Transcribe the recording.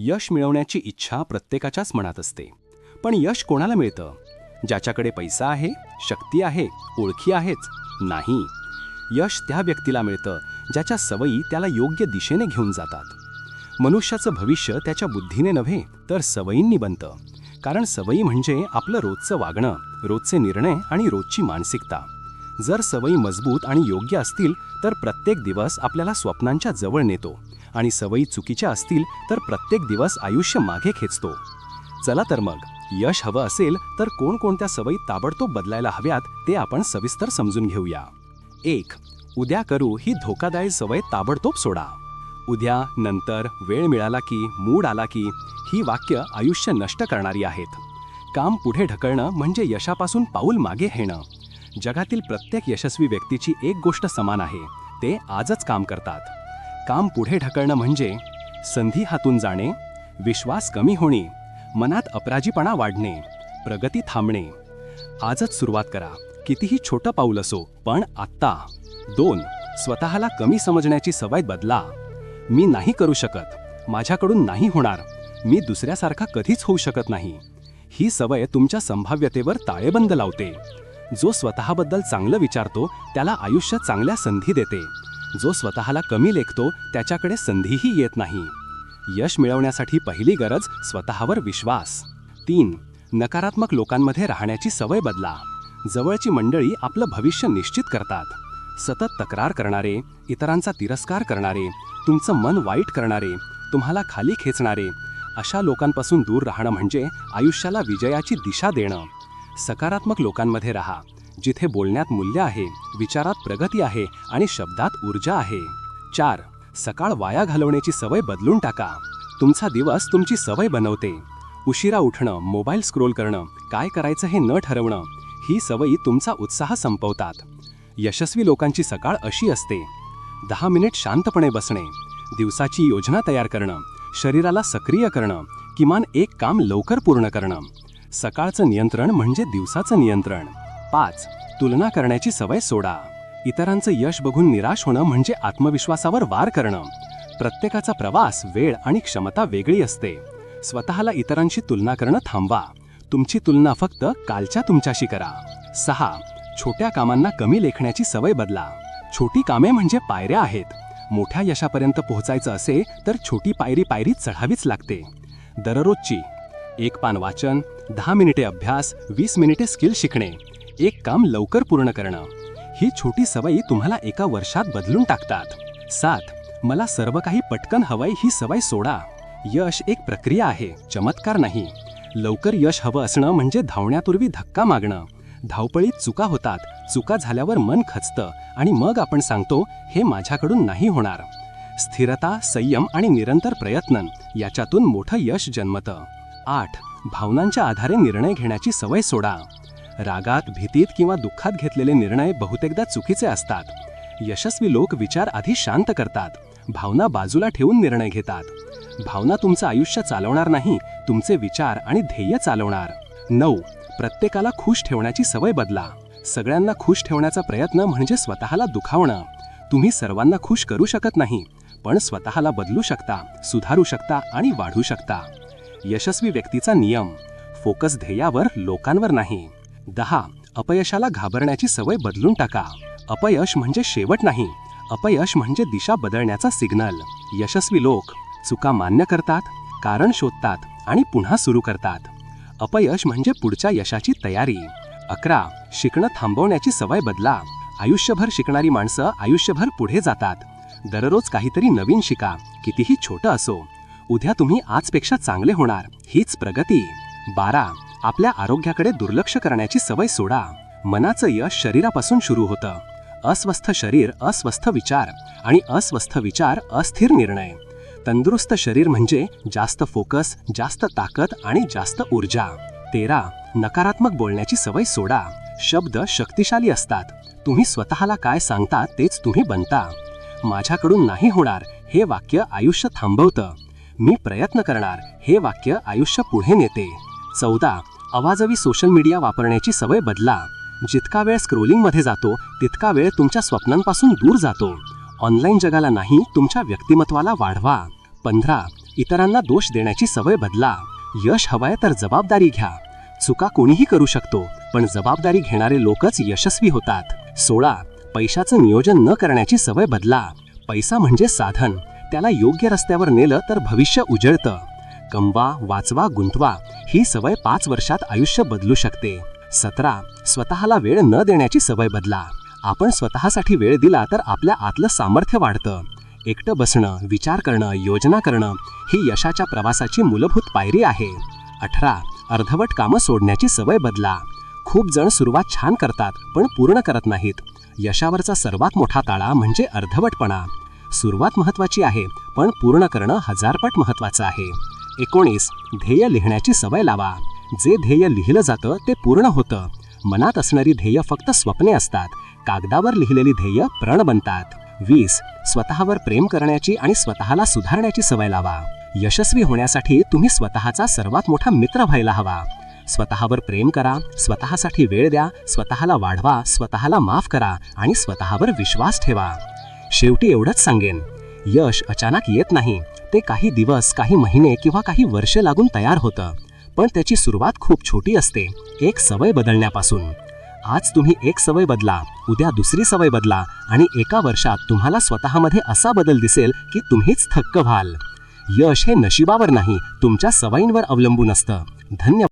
यश मिळवण्याची इच्छा प्रत्येकाच्याच मनात असते. पण यश कोणाला मिळतं? ज्याच्याकडे पैसा आहे शक्ती आहे ओळखी आहेच नाही. यश त्या व्यक्तीला मिळतं ज्याच्या सवयी त्याला योग्य दिशेने घेऊन जातात. मनुष्याचं भविष्य त्याच्या बुद्धीने नव्हे तर सवयींनी बनतं. कारण सवयी म्हणजे आपलं रोजचं वागणं रोजचे निर्णय आणि रोजची मानसिकता. जर सवयी मजबूत आणि योग्य असतील तर प्रत्येक दिवस आपल्याला स्वप्नांच्या जवळ नेतो. आणि सवयी चुकीच्या असतील तर प्रत्येक दिवस आयुष्य मागे खेचतो. चला तर मग यश हवं असेल तर कोणकोणत्या सवयी ताबडतोब बदलायला हव्यात ते आपण सविस्तर समजून घेऊया. एक उद्या करू ही धोकादायक सवय ताबडतोब सोडा. उद्या नंतर वेळ मिळाला की मूड आला की ही वाक्य आयुष्य नष्ट करणारी आहेत. काम पुढे ढकलणं म्हणजे यशापासून पाऊल मागे हेणं जगातील प्रत्येक यशस्वी व्यक्तीची एक गोष्ट समान आहे ते आजच काम करतात. काम पुढे ढकलणं म्हणजे संधी हातून जाणे विश्वास कमी होणे मनात अपराजीपणा वाढणे प्रगती थांबणे. आजच सुरुवात करा. कितीही छोटं पाऊल असो पण आत्ता. दोन स्वतःला कमी समजण्याची सवय बदला. मी नाही करू शकत. माझ्याकडून नाही होणार. मी दुसऱ्यासारखा कधीच होऊ शकत नाही. ही सवय तुमच्या संभाव्यतेवर ताळेबंद लावते. जो स्वतःबद्दल चांगलं विचारतो त्याला आयुष्य चांगल्या संधी देते. जो स्वतःला कमी लेखतो त्याच्याकडे संधीही येत नाही. यश मिळवण्यासाठी पहिली गरज स्वतःवर विश्वास. तीन नकारात्मक लोकांमध्ये राहण्याची सवय बदला. जवळची मंडळी आपलं भविष्य निश्चित करतात. सतत तक्रार करणारे इतरांचा तिरस्कार करणारे तुमचं मन वाईट करणारे तुम्हाला खाली खेचणारे अशा लोकांपासून दूर राहणं म्हणजे आयुष्याला विजयाची दिशा देणं. सकारात्मक लोकांमध्ये राहा. जिथे बोलण्यात मूल्य आहे विचारात प्रगती आहे आणि शब्दात ऊर्जा आहे. चार. सकाळ वाया घालवण्याची सवय बदलून टाका. तुमचा दिवस तुमची सवय बनवते. उशिरा उठणं मोबाईल स्क्रोल करणं काय करायचं हे न ठरवणं ही सवयी तुमचा उत्साह संपवतात. यशस्वी लोकांची सकाळ अशी असते. दहा मिनिट शांतपणे बसणे दिवसाची योजना तयार करणं शरीराला सक्रिय करणं किमान एक काम लवकर पूर्ण करणं. सकाळचं नियंत्रण म्हणजे दिवसाचं नियंत्रण. पाच तुलना करण्याची सवय सोडा. इतरांचं यश बघून निराश होणं म्हणजे आत्मविश्वासावर वार करणं. प्रत्येकाचा प्रवास वेळ आणि क्षमता वेगळी असते. स्वतःला इतरांशी तुलना करणं थांबवा. तुमची तुलना फक्त कालच्या तुमच्याशी करा. सहा छोट्या कामांना कमी लेखण्याची सवय बदला. छोटी कामे म्हणजे पायऱ्या आहेत. मोठ्या यशापर्यंत पोहोचायचं असे तर छोटी पायरी पायरी चढावीच लागते. दररोजची एक पान वाचन दहा मिनिटे अभ्यास वीस मिनिटे स्किल शिकणे एक काम लवकर पूर्ण करणं. ही छोटी सवयी तुम्हाला एका वर्षात बदलून टाकतात. सात मला सर्व काही पटकन हवंय ही सवय सोडा. यश एक प्रक्रिया आहे चमत्कार नाही. लवकर यश हवं असणं म्हणजे धावण्यापूर्वी धक्का मागणं. धावपळीत चुका होतात चुका झाल्यावर मन खचतं आणि मग आपण सांगतो हे माझ्याकडून नाही होणार. स्थिरता संयम आणि निरंतर प्रयत्न याच्यातून मोठं यश जन्मतं. आठ भावनांच्या आधारे निर्णय घेण्याची सवय सोडा. रागात भीतीत किंवा दुःखात घेतलेले निर्णय बहुतेकदा चुकीचे असतात. यशस्वी लोक विचार आधी शांत करतात. भावना बाजूला ठेवून निर्णय घेतात. भावना तुमचं आयुष्य चालवणार नाही तुमचे विचार आणि ध्येय चालवणार. नऊ प्रत्येकाला खुश ठेवण्याची सवय बदला. सगळ्यांना खुश ठेवण्याचा प्रयत्न म्हणजे स्वतःला दुखावणं. तुम्ही सर्वांना खुश करू शकत नाही पण स्वतःला बदलू शकता सुधारू शकता आणि वाढू शकता. यशस्वी व्यक्तीचा नियम. फोकस ध्येयावर लोकांवर नाही. दहा. अपयशाला घाबरण्याची सवय बदलून टाका. अपयश म्हणजे शेवट नाही. अपयश म्हणजे दिशा बदलण्याचा सिग्नल. यशस्वी लोक चुका मान्य करतात कारण शोधतात आणि पुन्हा सुरू करतात. अपयश म्हणजे पुढच्या यशाची तयारी. अकरा. शिकणं थांबवण्याची सवय बदला. आयुष्यभर शिकणारी माणसं आयुष्यभर पुढे जातात. दररोज काहीतरी नवीन शिका. कितीही छोटं असो उद्या तुम्ही आजपेक्षा चांगले होणार. हीच प्रगती. बारा. आपल्या आरोग्याकडे दुर्लक्ष करण्याची सवय सोडा. मनाचं यश शरीरापासून सुरू होतं. अस्वस्थ शरीर अस्वस्थ विचार आणि अस्वस्थ विचार अस्थिर निर्णय. तंदुरुस्त शरीर म्हणजे जास्त फोकस जास्त ताकद आणि जास्त ऊर्जा. तेरा. नकारात्मक बोलण्याची सवय सोडा. शब्द शक्तिशाली असतात. तुम्ही स्वतःला काय सांगता तेच तुम्ही बनता. माझ्याकडून नाही होणार हे वाक्य आयुष्य थांबवतं. मी प्रयत्न करणार हे वाक्य आयुष्य पुढे नेते. चौदा. अवाजवी सोशल मीडिया वापरण्याची सवय बदला. जितका वेळ स्क्रोलिंगमध्ये जातो तितका वेळ तुमच्या स्वप्नांपासून दूर जातो. ऑनलाईन जगाला नाही तुमच्या व्यक्तिमत्वाला वाढवा. पंधरा. इतरांना दोष देण्याची सवय बदला. यश हवाय तर जबाबदारी घ्या. चुका कोणीही करू शकतो पण जबाबदारी घेणारे लोकच यशस्वी होतात. सोळा. पैशाचं नियोजन न करण्याची सवय बदला. पैसा म्हणजे साधन. त्याला योग्य रस्त्यावर नेलं तर भविष्य उजळतं. कमवा वाचवा गुंतवा ही सवय पाच वर्षात आयुष्य बदलू शकते. सतरा स्वतःला वेळ न देण्याची सवय बदला. आपण स्वतःसाठी वेळ दिला तर आपल्या आतलं सामर्थ्य वाढतं. एकटं बसणं विचार करणं योजना करणं ही यशाच्या प्रवासाची मूलभूत पायरी आहे. अठरा अर्धवट कामं सोडण्याची सवय बदला. खूप जण सुरुवात छान करतात पण पूर्ण करत नाहीत. यशावरचा सर्वात मोठा ताळा म्हणजे अर्धवटपणा. सुरुवात महत्त्वाची आहे पण पूर्ण करणं हजारपट महत्त्वाचं आहे. एकोणीस ध्येय लिहिण्याची सवय लावा. जे ध्येय लिहिलं जातं ते पूर्ण होतं. मनात असणारी ध्येय फक्त स्वप्ने असतात. कागदावर लिहिलेली ध्येय प्रण बनतात. वीस स्वतःवर प्रेम करण्याची आणि स्वतःला सुधारण्याची सवय लावा. यशस्वी होण्यासाठी तुम्ही स्वतःचा सर्वात मोठा मित्र व्हायला हवा. स्वतःवर प्रेम करा स्वतःसाठी वेळ द्या स्वतःला वाढवा स्वतःला माफ करा आणि स्वतःवर विश्वास ठेवा. शेवटी एवढंच सांगेन. यश अचानक येत नाही. ते काही दिवस काही महिने किंवा काही वर्ष लागून तयार होतं. पण त्याची सुरुवात खूप छोटी असते. एक सवय बदलण्यापासून. आज तुम्ही एक सवय बदला उद्या दुसरी सवय बदला आणि एका वर्षात तुम्हाला स्वतःमध्ये असा बदल दिसेल की तुम्हीच थक्क व्हाल. यश हे नशिबावर नाही तुमच्या सवयींवर अवलंबून असतं. धन्यवाद.